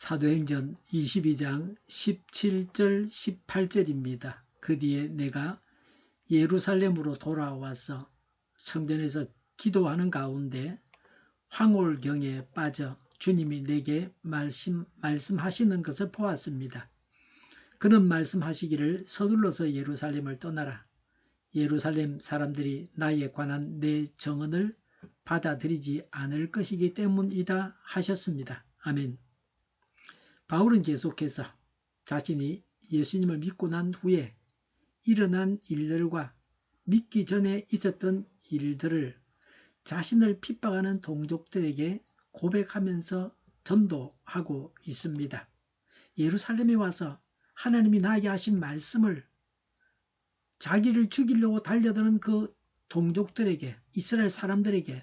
사도행전 22장 17절 18절입니다. 그 뒤에 내가 예루살렘으로 돌아와서 성전에서 기도하는 가운데 황홀경에 빠져 주님이 내게 말씀, 말씀하시는 것을 보았습니다. 그는 말씀하시기를 서둘러서 예루살렘을 떠나라. 예루살렘 사람들이 나에 관한 내 정언을 받아들이지 않을 것이기 때문이다 하셨습니다. 아멘. 바울은 계속해서 자신이 예수님을 믿고 난 후에 일어난 일들과 믿기 전에 있었던 일들을 자신을 핍박하는 동족들에게 고백하면서 전도하고 있습니다. 예루살렘에 와서 하나님이 나에게 하신 말씀을 자기를 죽이려고 달려드는 그 동족들에게 이스라엘 사람들에게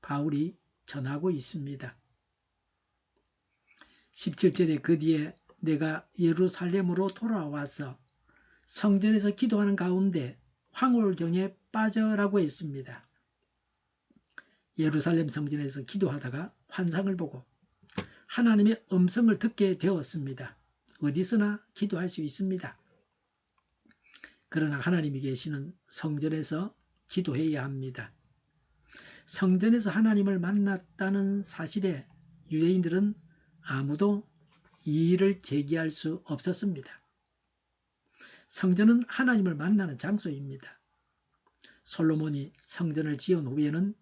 바울이 전하고 있습니다. 17절에 그 뒤에 내가 예루살렘으로 돌아와서 성전에서 기도하는 가운데 황홀경에 빠져라고 했습니다. 예루살렘 성전에서 기도하다가 환상을 보고 하나님의 음성을 듣게 되었습니다. 어디서나 기도할 수 있습니다. 그러나 하나님이 계시는 성전에서 기도해야 합니다. 성전에서 하나님을 만났다는 사실에 유대인들은 아무도 이의를 제기할 수 없었습니다. 성전은 하나님을 만나는 장소입니다. 솔로몬이 성전을 지은 후에는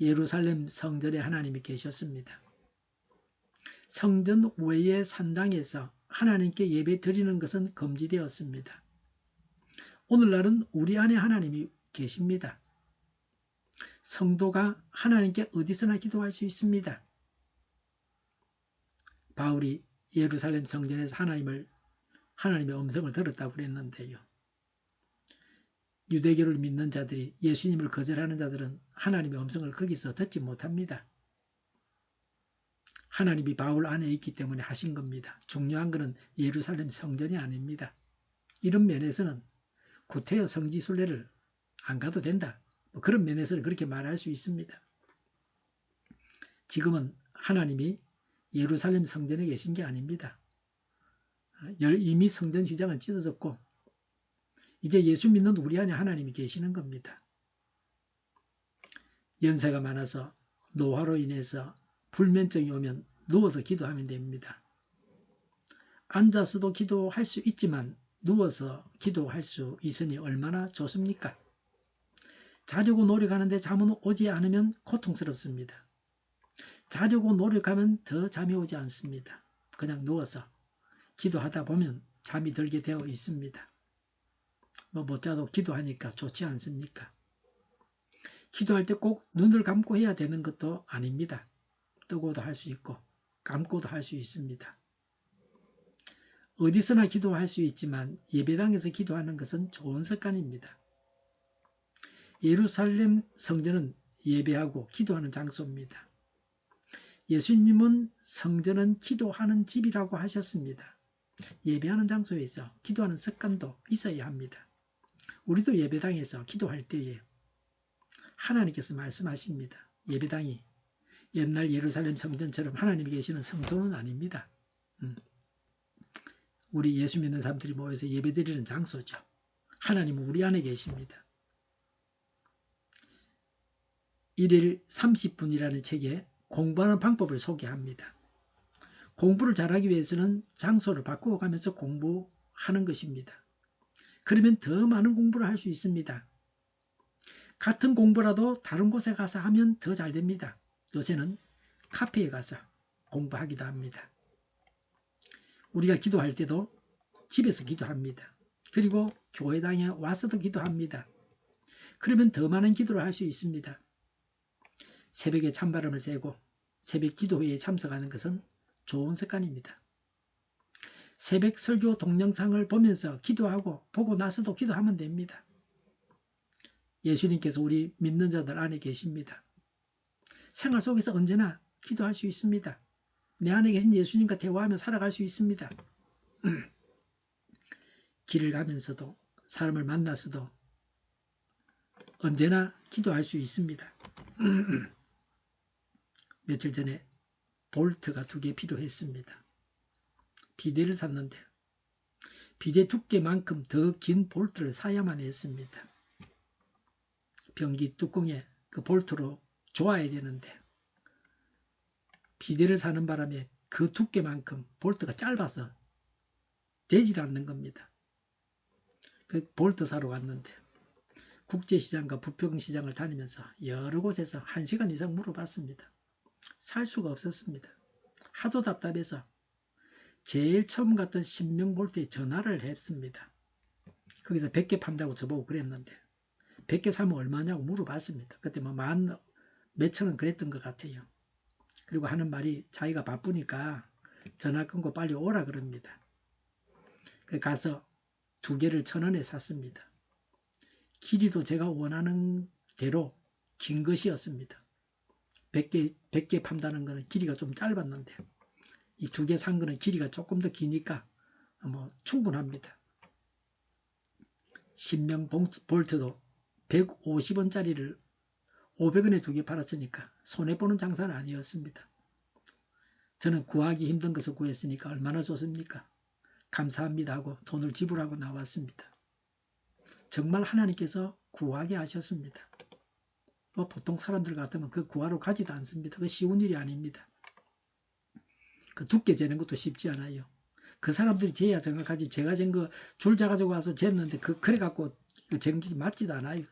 예루살렘 성전에 하나님이 계셨습니다. 성전 외의 산당에서 하나님께 예배 드리는 것은 금지되었습니다. 오늘날은 우리 안에 하나님이 계십니다. 성도가 하나님께 어디서나 기도할 수 있습니다. 바울이 예루살렘 성전에서 하나님을 하나님의 음성을 들었다고 그랬는데요. 유대교를 믿는 자들이 예수님을 거절하는 자들은 하나님의 음성을 거기서 듣지 못합니다. 하나님이 바울 안에 있기 때문에 하신 겁니다. 중요한 것은 예루살렘 성전이 아닙니다. 이런 면에서는 구태여 성지순례를 안 가도 된다. 뭐 그런 면에서는 그렇게 말할 수 있습니다. 지금은 하나님이 예루살렘 성전에 계신 게 아닙니다. 이미 성전 휘장은 찢어졌고 이제 예수 믿는 우리 안에 하나님이 계시는 겁니다. 연세가 많아서 노화로 인해서 불면증이 오면 누워서 기도하면 됩니다. 앉아서도 기도할 수 있지만 누워서 기도할 수 있으니 얼마나 좋습니까? 자려고 노력하는데 잠은 오지 않으면 고통스럽습니다. 자려고 노력하면 더 잠이 오지 않습니다. 그냥 누워서 기도하다 보면 잠이 들게 되어 있습니다. 뭐 못 자도 기도하니까 좋지 않습니까? 기도할 때 꼭 눈을 감고 해야 되는 것도 아닙니다. 뜨고도 할 수 있고 감고도 할 수 있습니다. 어디서나 기도할 수 있지만 예배당에서 기도하는 것은 좋은 습관입니다. 예루살렘 성전은 예배하고 기도하는 장소입니다. 예수님은 성전은 기도하는 집이라고 하셨습니다. 예배하는 장소에서 기도하는 습관도 있어야 합니다. 우리도 예배당에서 기도할 때에 하나님께서 말씀하십니다. 예배당이 옛날 예루살렘 성전처럼 하나님이 계시는 성소는 아닙니다. 음. 우리 예수 믿는 사람들이 모여서 예배드리는 장소죠. 하나님은 우리 안에 계십니다. 1일 30분이라는 책에 공부하는 방법을 소개합니다. 공부를 잘하기 위해서는 장소를 바꾸어 가면서 공부하는 것입니다. 그러면 더 많은 공부를 할 수 있습니다. 같은 공부라도 다른 곳에 가서 하면 더 잘 됩니다. 요새는 카페에 가서 공부하기도 합니다. 우리가 기도할 때도 집에서 기도합니다. 그리고 교회당에 와서도 기도합니다. 그러면 더 많은 기도를 할 수 있습니다. 새벽에 찬바람을 쐬고 새벽 기도회에 참석하는 것은 좋은 습관입니다. 새벽 설교 동영상을 보면서 기도하고 보고 나서도 기도하면 됩니다. 예수님께서 우리 믿는 자들 안에 계십니다. 생활 속에서 언제나 기도할 수 있습니다. 내 안에 계신 예수님과 대화하며 살아갈 수 있습니다. 길을 가면서도 사람을 만나서도 언제나 기도할 수 있습니다. 며칠 전에 볼트가 두 개 필요했습니다. 비대를 샀는데 비대 두께만큼 더 긴 볼트를 사야만 했습니다. 변기 뚜껑에 그 볼트로 조아야 되는데 비대를 사는 바람에 그 두께만큼 볼트가 짧아서 되질 않는 겁니다. 그 볼트 사러 갔는데 국제시장과 부평시장을 다니면서 여러 곳에서 한 시간 이상 물어봤습니다. 살 수가 없었습니다. 하도 답답해서 제일 처음 갔던 신명볼트에 전화를 했습니다. 거기서 100개 판다고 저보고 그랬는데 100개 사면 얼마냐고 물어봤습니다. 그때 뭐 만 몇천 원 그랬던 것 같아요. 그리고 하는 말이 자기가 바쁘니까 전화 끊고 빨리 오라 그럽니다. 그 가서 두 개를 천 원에 샀습니다. 길이도 제가 원하는 대로 긴 것이었습니다. 100개, 100개 판다는 거는 길이가 좀 짧았는데 이 두 개 산 거는 길이가 조금 더 기니까 뭐 충분합니다. 신명 볼트도 150원짜리를 500원에 두 개 팔았으니까 손해보는 장사는 아니었습니다. 저는 구하기 힘든 것을 구했으니까 얼마나 좋습니까? 감사합니다 하고 돈을 지불하고 나왔습니다. 정말 하나님께서 구하게 하셨습니다. 뭐 보통 사람들 같으면 그 구하러 가지도 않습니다. 그 쉬운 일이 아닙니다. 그 두께 재는 것도 쉽지 않아요. 그 사람들이 재야 정확하지 제가 잰 거 줄 잡아가지고 와서 쟀는데 그 그래 갖고 잰게 맞지도 않아요.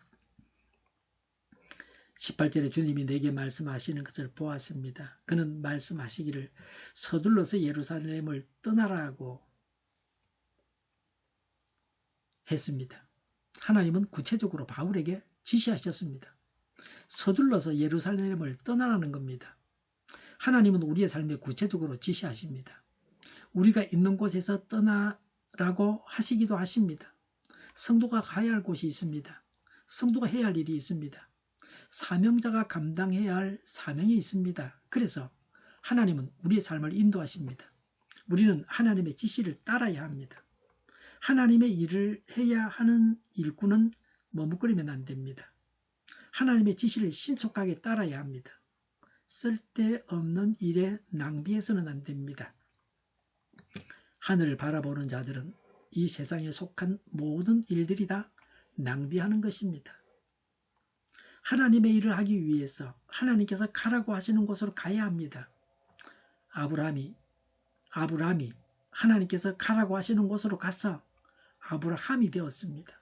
18절에 주님이 내게 말씀하시는 것을 보았습니다. 그는 말씀하시기를 서둘러서 예루살렘을 떠나라고 했습니다. 하나님은 구체적으로 바울에게 지시하셨습니다. 서둘러서 예루살렘을 떠나라는 겁니다. 하나님은 우리의 삶에 구체적으로 지시하십니다. 우리가 있는 곳에서 떠나라고 하시기도 하십니다. 성도가 가야 할 곳이 있습니다. 성도가 해야 할 일이 있습니다. 사명자가 감당해야 할 사명이 있습니다. 그래서 하나님은 우리의 삶을 인도하십니다. 우리는 하나님의 지시를 따라야 합니다. 하나님의 일을 해야 하는 일꾼은 머뭇거리면 안 됩니다. 하나님의 지시를 신속하게 따라야 합니다. 쓸데없는 일에 낭비해서는 안 됩니다. 하늘을 바라보는 자들은 이 세상에 속한 모든 일들이 다 낭비하는 것입니다. 하나님의 일을 하기 위해서 하나님께서 가라고 하시는 곳으로 가야 합니다. 아브라함이 아브라함이 하나님께서 가라고 하시는 곳으로 가서 아브라함이 되었습니다.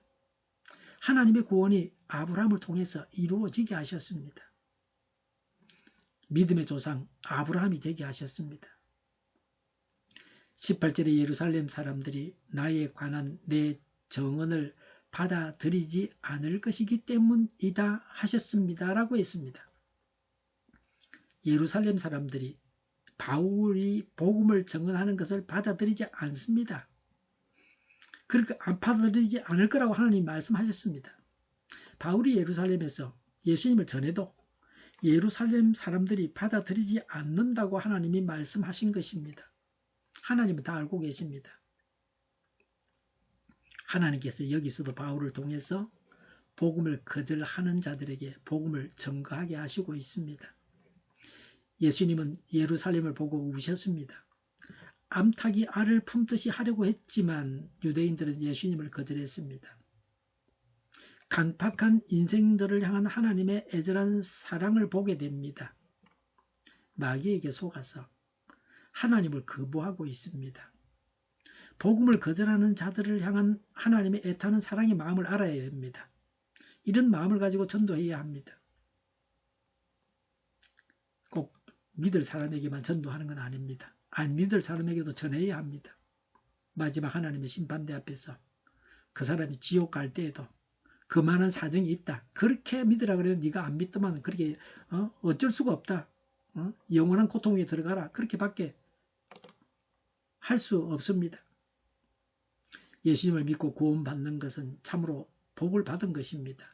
하나님의 구원이 아브라함을 통해서 이루어지게 하셨습니다. 믿음의 조상 아브라함이 되게 하셨습니다. 18절에 예루살렘 사람들이 나에 관한 내 정언을 받아들이지 않을 것이기 때문이다 하셨습니다. 라고 했습니다. 예루살렘 사람들이 바울이 복음을 정언하는 것을 받아들이지 않습니다. 그렇게 안 받아들이지 않을 거라고 하나님 말씀하셨습니다. 바울이 예루살렘에서 예수님을 전해도 예루살렘 사람들이 받아들이지 않는다고 하나님이 말씀하신 것입니다. 하나님은 다 알고 계십니다. 하나님께서 여기서도 바울을 통해서 복음을 거절하는 자들에게 복음을 증거하게 하시고 있습니다. 예수님은 예루살렘을 보고 우셨습니다. 암탉이 알을 품듯이 하려고 했지만 유대인들은 예수님을 거절했습니다. 강팍한 인생들을 향한 하나님의 애절한 사랑을 보게 됩니다. 마귀에게 속아서 하나님을 거부하고 있습니다. 복음을 거절하는 자들을 향한 하나님의 애타는 사랑의 마음을 알아야 됩니다. 이런 마음을 가지고 전도해야 합니다. 꼭 믿을 사람에게만 전도하는 건 아닙니다. 안 믿을 사람에게도 전해야 합니다. 마지막 하나님의 심판대 앞에서 그 사람이 지옥 갈 때에도 그만한 사정이 있다. 그렇게 믿으라 그래도 네가 안 믿더만 그렇게 어? 어쩔 수가 없다. 어? 영원한 고통에 들어가라. 그렇게밖에 할 수 없습니다. 예수님을 믿고 구원받는 것은 참으로 복을 받은 것입니다.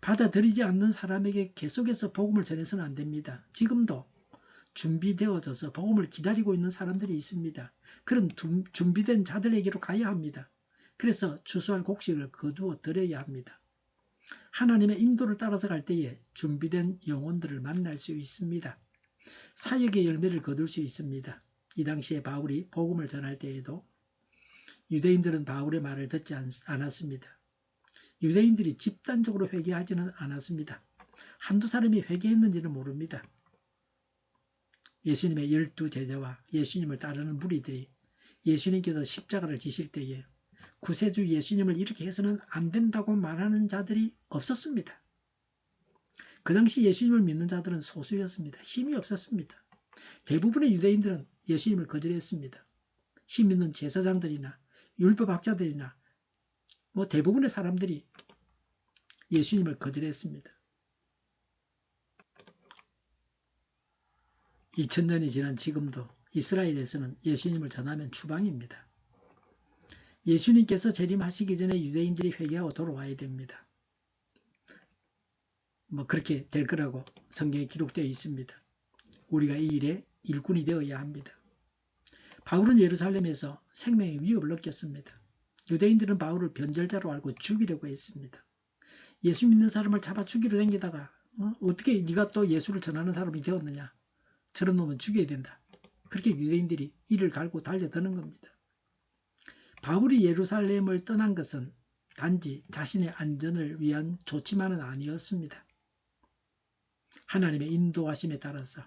받아들이지 않는 사람에게 계속해서 복음을 전해서는 안 됩니다. 지금도 준비되어져서 복음을 기다리고 있는 사람들이 있습니다. 그런 준비된 자들에게로 가야 합니다. 그래서 주소할 곡식을 거두어 드려야 합니다. 하나님의 인도를 따라서 갈 때에 준비된 영혼들을 만날 수 있습니다. 사역의 열매를 거둘 수 있습니다. 이 당시에 바울이 복음을 전할 때에도 유대인들은 바울의 말을 듣지 않, 않았습니다. 유대인들이 집단적으로 회개하지는 않았습니다. 한두 사람이 회개했는지는 모릅니다. 예수님의 열두 제자와 예수님을 따르는 무리들이 예수님께서 십자가를 지실 때에 구세주 예수님을 이렇게 해서는 안 된다고 말하는 자들이 없었습니다. 그 당시 예수님을 믿는 자들은 소수였습니다. 힘이 없었습니다. 대부분의 유대인들은 예수님을 거절했습니다. 힘 있는 제사장들이나 율법학자들이나 뭐 대부분의 사람들이 예수님을 거절했습니다. 2000년이 지난 지금도 이스라엘에서는 예수님을 전하면 추방입니다. 예수님께서 재림하시기 전에 유대인들이 회개하고 돌아와야 됩니다. 뭐 그렇게 될 거라고 성경에 기록되어 있습니다. 우리가 이 일에 일꾼이 되어야 합니다. 바울은 예루살렘에서 생명의 위협을 느꼈습니다. 유대인들은 바울을 변절자로 알고 죽이려고 했습니다. 예수 믿는 사람을 잡아 죽이려 댕기다가 어? 떻게 네가 또 예수를 전하는 사람이 되었느냐? 저런 놈은 죽여야 된다. 그렇게 유대인들이 이를 갈고 달려드는 겁니다. 바울이 예루살렘을 떠난 것은 단지 자신의 안전을 위한 조치만은 아니었습니다. 하나님의 인도하심에 따라서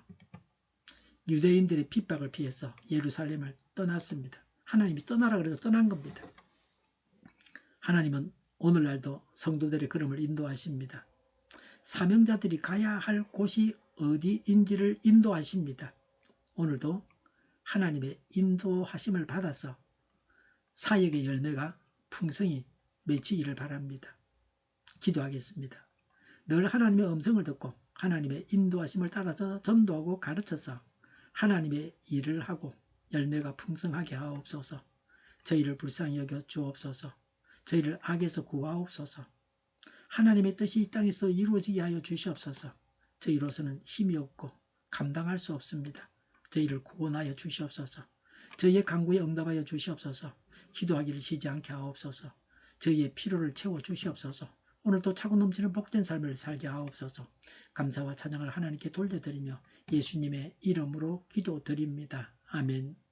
유대인들의 핍박을 피해서 예루살렘을 떠났습니다. 하나님이 떠나라 그래서 떠난 겁니다. 하나님은 오늘날도 성도들의 걸음을 인도하십니다. 사명자들이 가야 할 곳이 어디인지를 인도하십니다. 오늘도 하나님의 인도하심을 받아서 사역의 열매가 풍성히 맺히기를 바랍니다. 기도하겠습니다. 늘 하나님의 음성을 듣고 하나님의 인도하심을 따라서 전도하고 가르쳐서 하나님의 일을 하고 열매가 풍성하게 하옵소서. 저희를 불쌍히 여겨 주옵소서. 저희를 악에서 구하옵소서. 하나님의 뜻이 이 땅에서 이루어지게 하여 주시옵소서. 저희로서는 힘이 없고 감당할 수 없습니다. 저희를 구원하여 주시옵소서. 저희의 간구에 응답하여 주시옵소서. 기도하기를 쉬지 않게 하옵소서. 저희의 피로를 채워 주시옵소서. 오늘도 차고 넘치는 복된 삶을 살게 하옵소서. 감사와 찬양을 하나님께 돌려드리며 예수님의 이름으로 기도드립니다. 아멘.